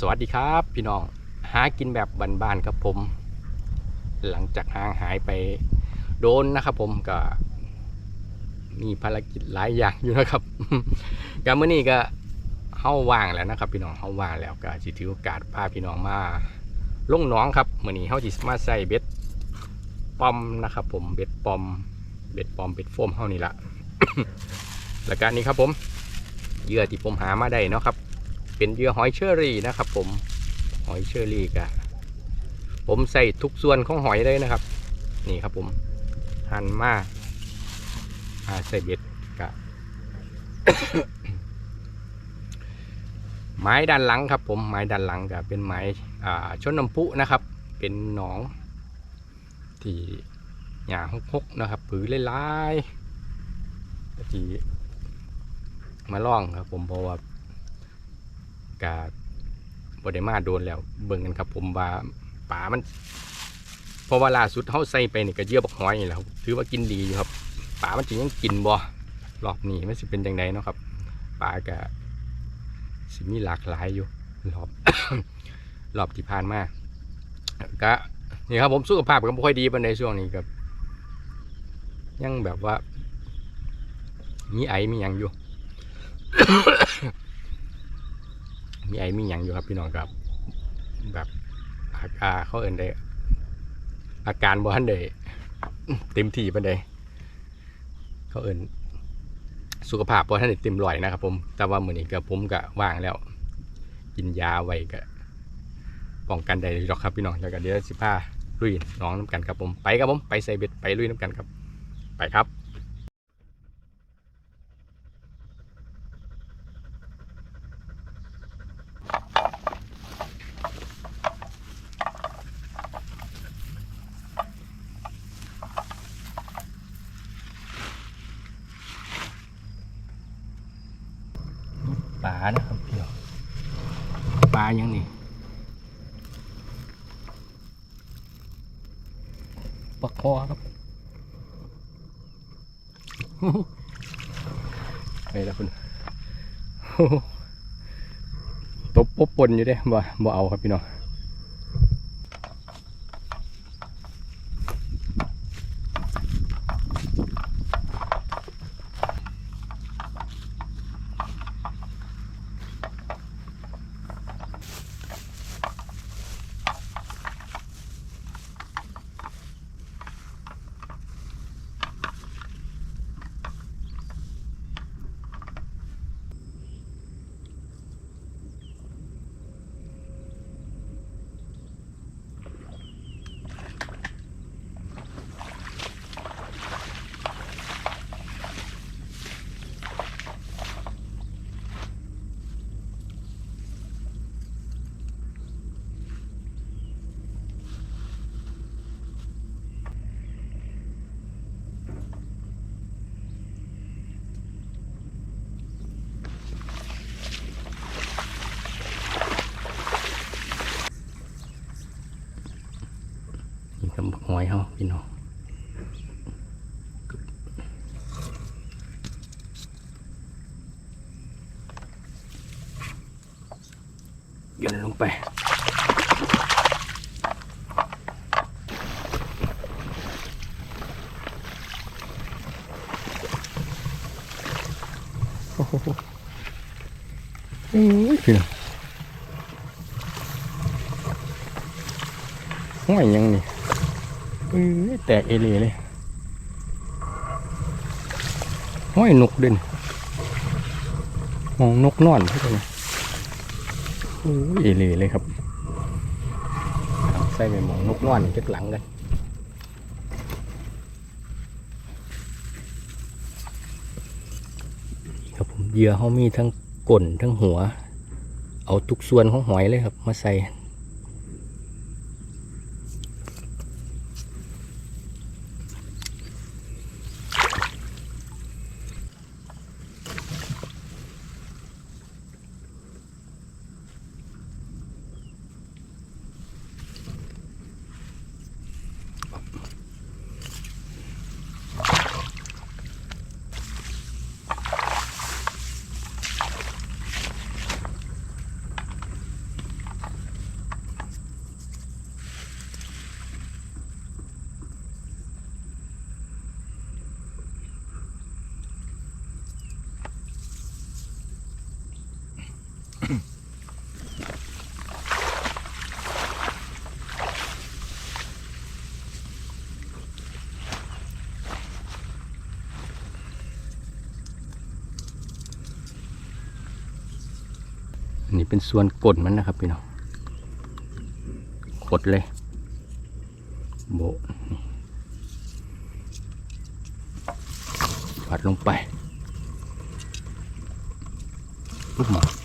สวัสดีครับ พี่น้องหากินแบบบ้านๆครับผม หลังจากห่างหายไปโดนนะครับผมก็มีภารกิจหลายอย่างอยู่นะครับการเมื่อนี้ก็เฮาว่างแล้วนะครับ พี่น้องเฮาว่างแล้วก็สิถือโอกาสพาพี่น้องมาลงน้องครับเมื่อนี้เฮาสิมาใส่เบ็ดปอมนะครับ ผมเบ็ดปอม เบ็ดปอมเบ็ดโฟมเฮานี่ละแล้วก็นี่ครับผมเหยื่อที่ผมหามาได้เนาะครับ เป็นเหยื่อหอยเชอรี่นะครับผมหอยเชอรี่กะผมใส่ทุกส่วนของหอยเลยนะครับ นี่ครับผมหั่นมาอาใส่เบ็ดกะไม้ด้านหลังครับ ผมไม้ด้านหลังก็เป็นไม้ชนน้ำพุนะครับ เป็นหนอง ที่หญ้าหกๆนะครับผือหลายๆที่มาล่องครับผมเพราะว่า กาบไดมาโดนแล้วเบิ่งกันครับ ผมว่าป่ามันเพราะว่าล่าสุดเขาใส่ไปนี่ก็เยื่อบักหอยนี่แหละครับถือว่ากินดีอยู่ครับป่ามันจริงยังกินบ่รอบนี้มันสิเป็นยังไงเนาะครับป่าก็สิมีหลากหลายอยู่รอบรอบที่ผ่านมาก็นี่ครับผมสุขภาพก็ไม่ค่อยดีปานในช่วงนี้ครับยังแบบว่ามีไอมีหยังอยู่ มีไอมีหยังอยู่ครับพี่น้องครับ แบบอาการเขาเอินได้อาการบ่ทันได้เต็มที่ปานใดเขาเอินสุขภาพบ่ทันได้เต็มร้อยนะครับ ผม แต่ว่ามื้อนี้ก็ผมก็ว่างแล้ว กินยาไว้ก็ป้องกันได้หรอกครับพี่น้องแล้วก็เดี๋ยวสิพาลุยน้องน้ำกันครับผมไปครับผมไปใส่เบ็ดไปลุยน้ำกันครับ ไปครับ ปลานะครับพี่น้องปลายังนี่ปลาคอครับไปแล้วคุณตบปบปนอยู่เด้บ่บ่เอาครับพี่น้อง ย่นลงไป โอ้โหพี่น้องห้อยยังนี่อ้ยแตกเอเลเลยห้อยนกเด่นมองนกนอนเท่าไหร่ อีหลีเลยครับ ใส่ไปหมองนกนอนจักหลังกันครับผมเหยื่อเขามีทั้งก่นทั้งหัว เอาทุกส่วนของหอยเลยครับ มาใส่ นี้เป็นส่วนกดมันนะครับพี่น้องขดเลย โบปัดลงไปปุ๊บมา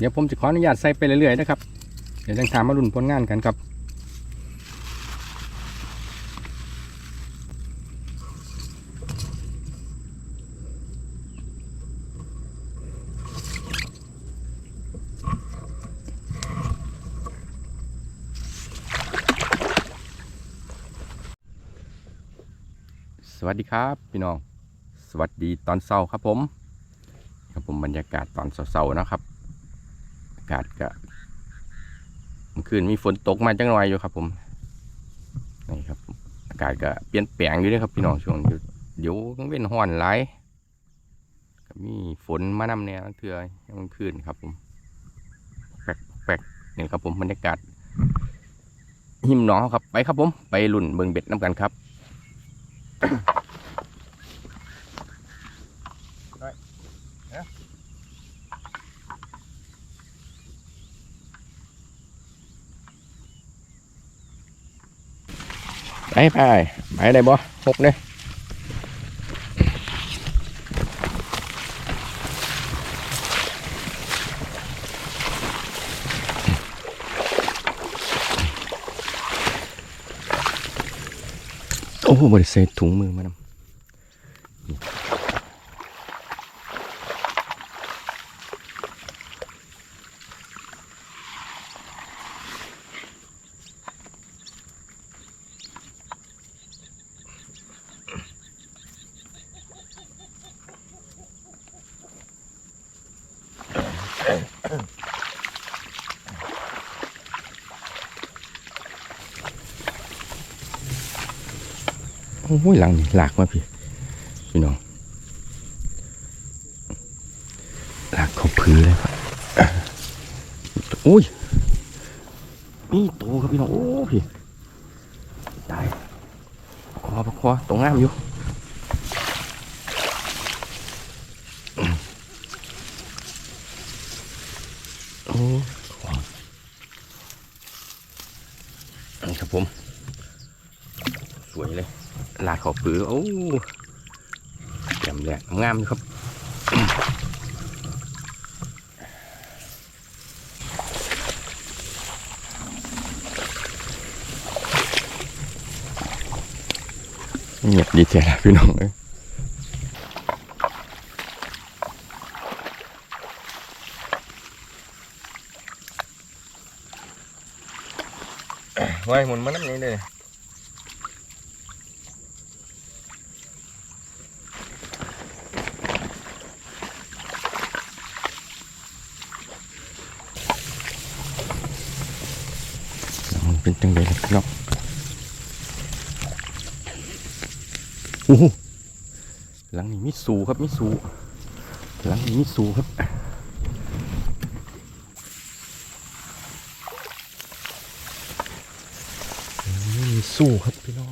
เดี๋ยวผมจะขออนุญาตใส่ไปเรื่อยๆนะครับ เดี๋ยวจังถามมารุ่นผลงานกันครับสวัสดีครับพี่น้อง สวัสดีตอนเช้าครับผม ครับผมบรรยากาศตอนเช้าๆนะครับากาศก็เมื่อคืนมีฝนตกมาจังหน่อยอยู่ครับ ผมนี่ครับ อากาศก็เปลี่ยนแปลงอยู่ด้วยครับ พี่น้องช่วงเดี๋ยวเดี๋ยวต้องเว้นห้อนหลายก็มีฝนมานำแนวเทื่อยังมันคืนครับ ผมแปลกแปลกนี่ครับ ผมบรรยากาศหิมหนองครับไปครับผม ไปหลุ่นเบิงเบ็ดน้ำกันครับ ไปไปไปได้บ่หกเลยโอ้บริเซถุงมือมานำ โอ้ยหลังนี่หลากมาพี่พี่น้องหลากเขาพื้นเลยครับโอ้ยนี่โตครับพี่น้องโอ้พี่ตายคอประคอตรงงามอยู่โอ้ของนี่ครับผม สวยเลย ลาดขอบปือโอ้แจ่มแหลกงามอยู่ครับเงียบดีแท้ละพี่น้องเอ้ยไว้หมุนมาน้ำนี้เลย มันเป็น จังเลยล่ะพี่น้องโอ้หลังนี้มิสูครับมิสูหลังนี้มิสูครับมิสูครับพี่น้อง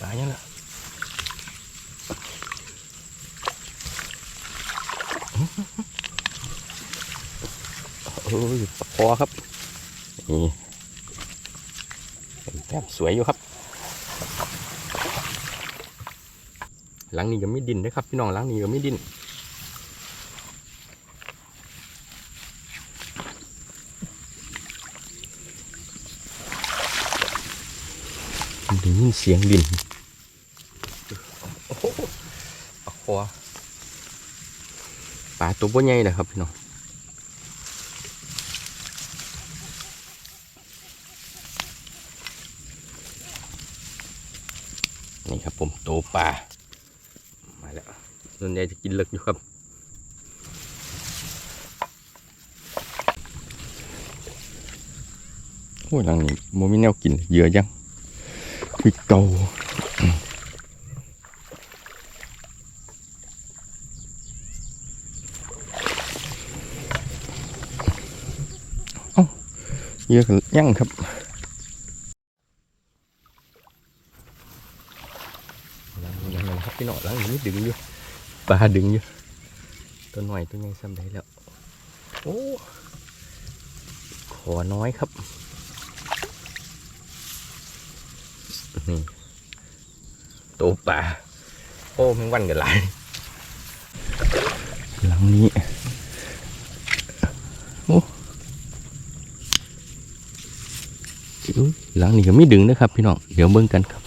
ตายยังล่ะโอ้ยตะคอครับ นี่แต้มสวยอยู่ครับ หลังนี้ก็ไม่ดินด้วยครับ พี่น้องหลังนี้ก็ไม่ดินได้ยินเสียงดินโอ้โหปลาคอปลาตัวบ่ใหญ่นะครับพี่น้อง ครับผมโตปลามาแล้วส่วนใหญ่จะกินเล็กอยู่ครับโอ้ยหลังนี้โมมีแนวกินเยอะยังพริกเกาเยอะยังครับ พี่น้องหลังนี้ดึงอยู่ปลาดึงอยู่ตัวหน่อยตัวใหญ่ซ้ำได้แล้วโอ้ขอน้อยครับนี่ตัวปลาโอ้แมงวันกันหลายหลังนี้โอุ๊ยหลังนี้ก็ไม่ดึงนะครับพี่น้องเดี๋ยวเบิ่งกันครับ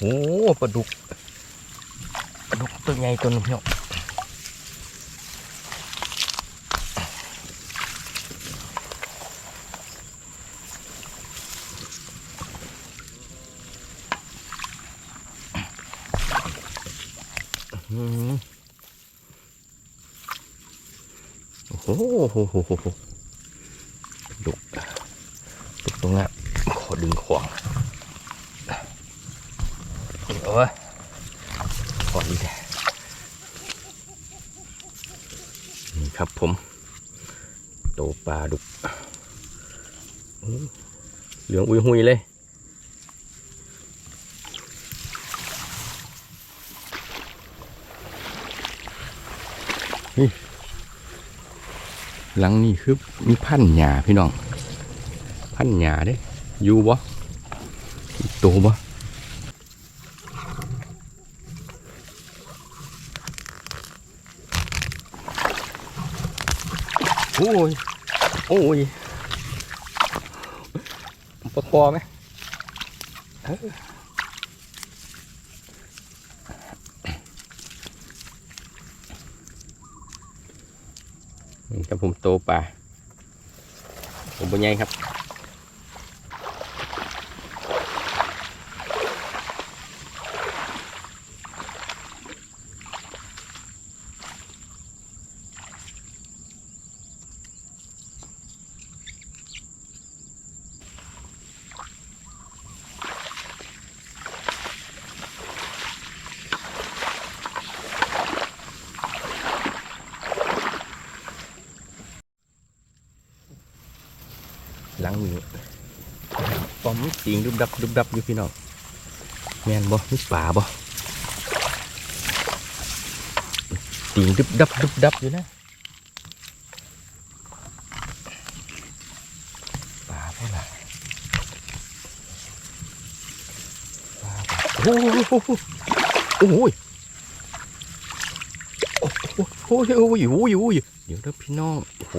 โอ้โห ปลาดุกปลาดุกตัวใหญ่ตัวนึงพี่น้องอืมโอ้โหโหโหโหโหปลาดุกดุกตรงนั้นขอดึงขวาง โอ้ยขอดีแท้นี่ครับผม โตปลาดุกเหลืองอุ้ยหุยเลยนี่หลังนี่คือมีพันหญ้าพี่น้อง พันหญ้าเด้อยู่บ่มีโตบ่ โอ้ย โอ้ยประคอไหมนี่ครับผมโตปลาผมเป็นไงครับ หลังมือปอมสิงดุบดับดุบดับอยู่พี่น้องแมนบ่มีป่าบ่สิงดุบดับดุบดับอยู่นะป่าเท่อไหร่ป่าโอ้โหโอ้โหโอ้โหโอ้โหโอ้โหเดี๋ยวเด้อพี่น้องโอ้โห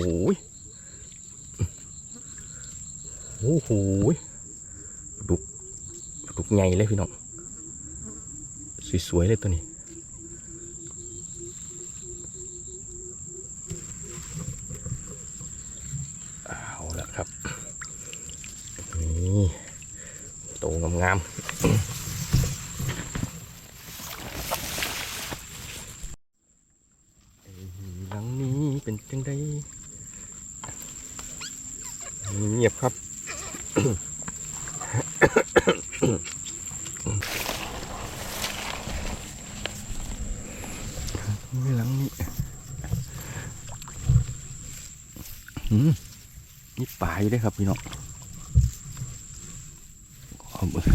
โอ้โหดุกดุกใหญ่เลยพี่น้อง สวยๆเลยตัวนี้เอาละครับนี่โตงามๆเอ้ยหลังนี้เป็นจังไดเงียบครับ นี่หลังนี้อืม ได้วยครับพี่น้องขอเบิ่ง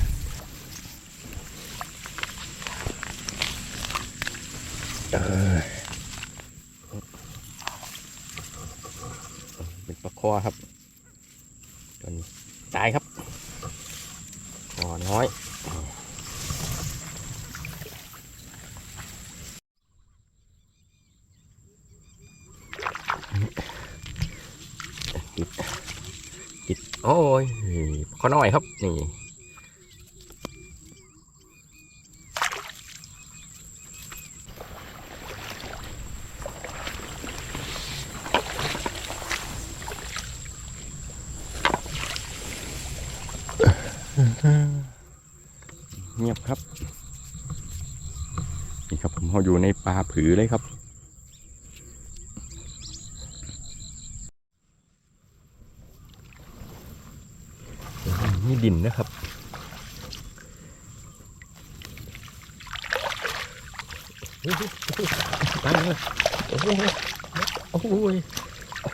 เออเป็นปลาคอครับตัวนี้ตายครับคอน้อย ติดติด โอ้ยขอหน่อยครับ นี่เงียบครับ นี่ครับผมเราอยู่ในป่าผือเลยครับ มีดินนะครับตายยโอ้ยโอ้ย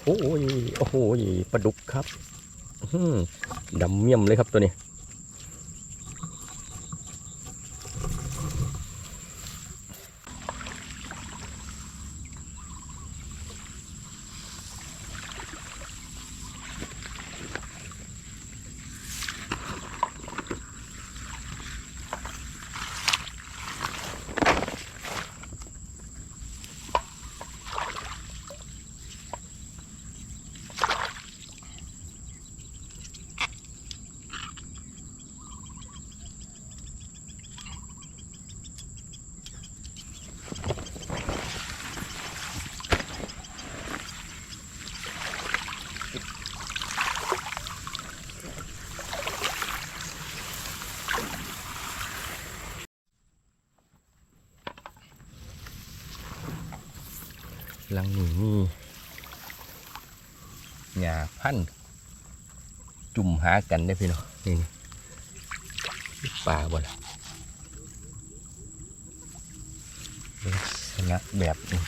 โอ้ยโอ้ยปลาดุกครับดำเมี่ยมเลยครับตัวนี้ หลังนี้มีหญ้าพันจุ่มหากันได้พี่น้องนี่นี่ป่าบ่ล่ะลักษณะแบบนี้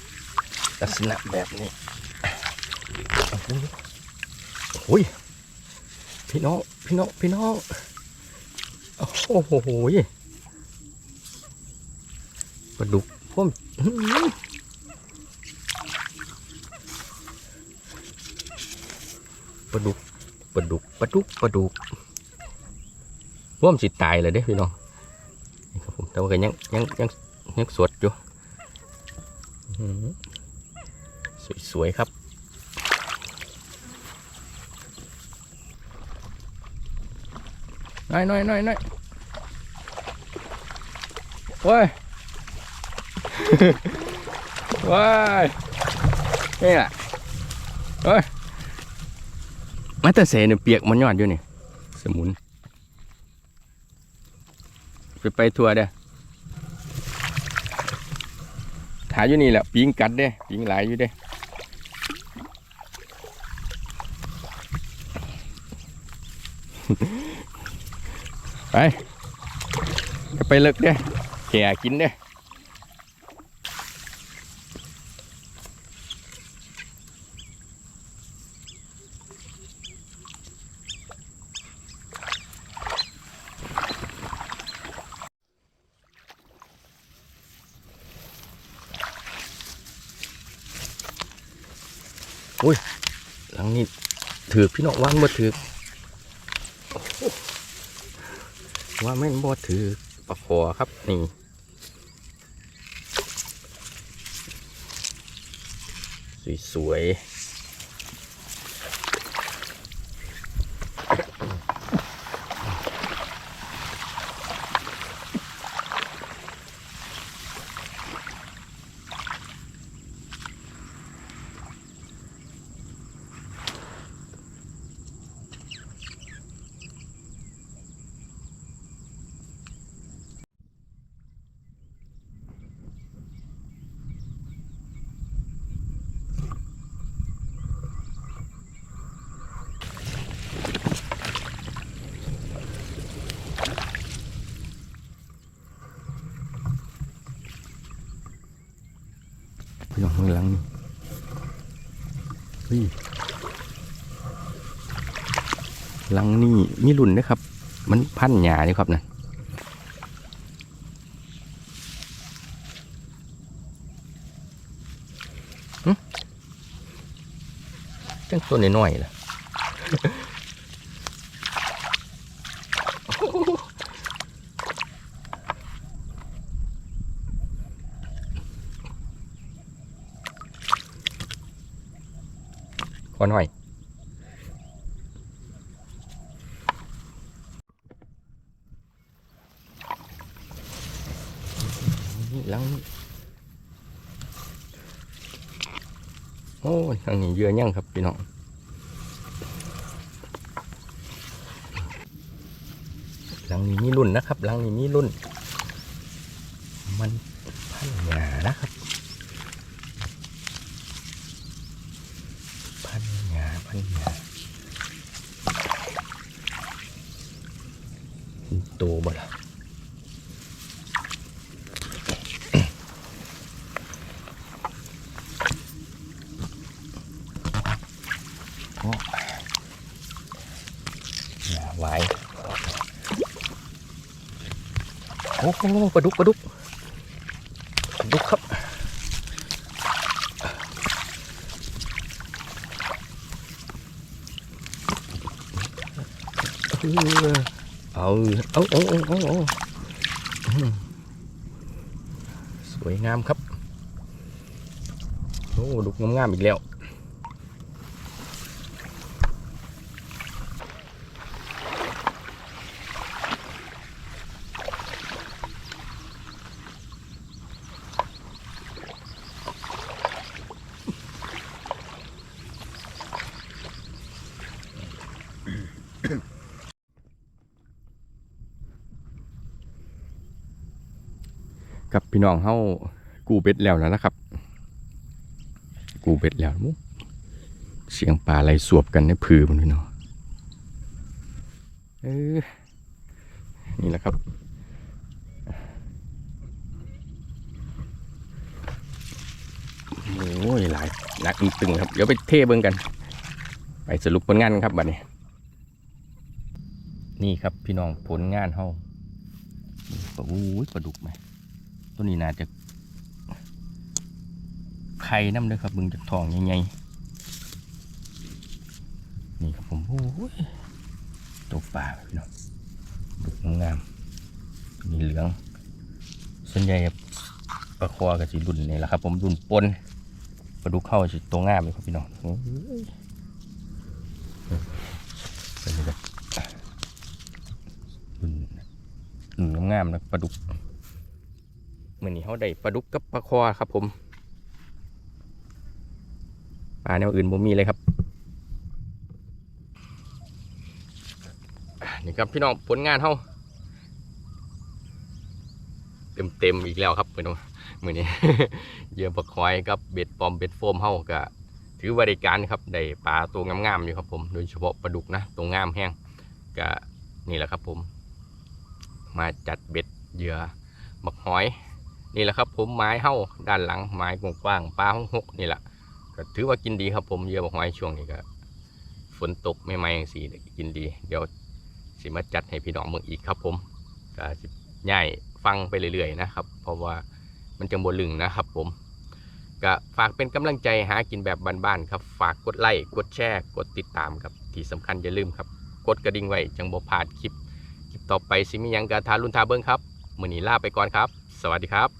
ลักษณะแบบนี้โอ้ยพี่น้องพี่น้องพี่น้องโอ้โหปลาดุกพ่อม ปลาดุกปลาดุกปลาดุกปลาดุกร่วมสิตายเลยเด้พี่น้องนี่ครับผมแต่ว่าก็ยังยังยังยังสดอยู่สวยๆครับน้อยน้อยน้อยน้อยว้ายว้ายนี่แหละเฮ้ย มาแต่เสเนี่ยเปียกมันยอดอยู่นี่สมุน ไปไปทัวร์เด้อถาอยู่นี่แหละปิงกัดเด้ปิงหลายอยู่เด้ไปไปเลิกเด้แก่กินเด้ อุ้ยหลังนี้ถือพี่น้องว่านบ่ถือว่าแม่นบ่ถือปลาคอครับนี่สวยๆ ลังนี่หลังนี่มีรุ่นนะครับ มันพันหยานี่ครับนะจังตัวน้อยๆล่ะ ขอหน่อยนี่หลังนี้โอ้ยทางนี้เยอะยังครับพี่น้องหลังนี้มีรุ่นนะครับหลังนี้มีรุ่น มันพันหยานะครับ โตบ่ล่ะไหวโอ้โหปลาดุกปลาดุกามอีกแล้วกับพี่น้องเฮากูเบ็ดแล้วแล้วนะครับูเบ็ดแล้วมุเสียงปลาไหลสวบกันในผือมันพี่น้องเออนี่แหละครับ โอ้ยหลายหนักอีกตึงครับ เดี๋ยวไปเทเบิ่งกัน ไปสรุปผลงานกันครับบัดนี้ นี่ครับพี่น้องผลงานเฮาโอ้ยปลาดุกไหมตัวนี้น่าจะ ไข่น้ำเด้อครับมึงจากทองใหญ่ๆนี่ครับผมโอ้ยตัวปลาพี่น้องดุงามมีเหลืองส่วนใหญ่ปลาคอกับสีรุ่นนี่แหละครับ ผมรุ่นปนปลาดุกเข้าสิตัวงามเลยครับพี่น้องโอ้ยเป็นยังไงรุ่นรุ่นงามนะปลาดุกมื่อนี้เขาได้ปลาดุกกับปลาคอครับผม ปลาแนวอื่นบ่มีเลยครับนี่ครับพี่น้องผลงานเขาเต็มเต็มๆอีกแล้วครับพี่น้องมื่อนี้เหยื่อปลาคอยกับเบ็ดปอมเบ็ดโฟมเขาก็ถือว่าได้การครับได้ปลาตัวงามๆอยู่ครับผมโดยเฉพาะปลาดุกนะตัวงามแห้งก็นี่แหละครับผม มาจัดเบ็ดเหยื่อบักหอย นี่แหละครับผมไม้เห่าด้านหลังไม้กว้างๆปลาห้องหกนี่แหละ ก็ถือว่ากินดีครับผมเยอะบอกไม้ช่วงนี้ก็ฝนตกไม่ไม่ย่างสีกินดี เดี๋ยวสิมาจัดให้พี่น้องเมืองอีกครับผมก็สิย่ายฟังไปเรื่อยๆนะครับ เพราะว่ามันจะบวลึงนะครับผมก็ฝากเป็นกำลังใจหากินแบบบ้านๆครับ ฝากกดไลค์กดแชร์กดติดตามครับที่สำคัญอย่าลืมครับ กดกระดิ่งไว้จังบ่พลาดคลิป คลิปต่อไปสิมียังกาทารุนทาเบิ้งครับมือนีลาไปก่อนครับ สวัสดีครับ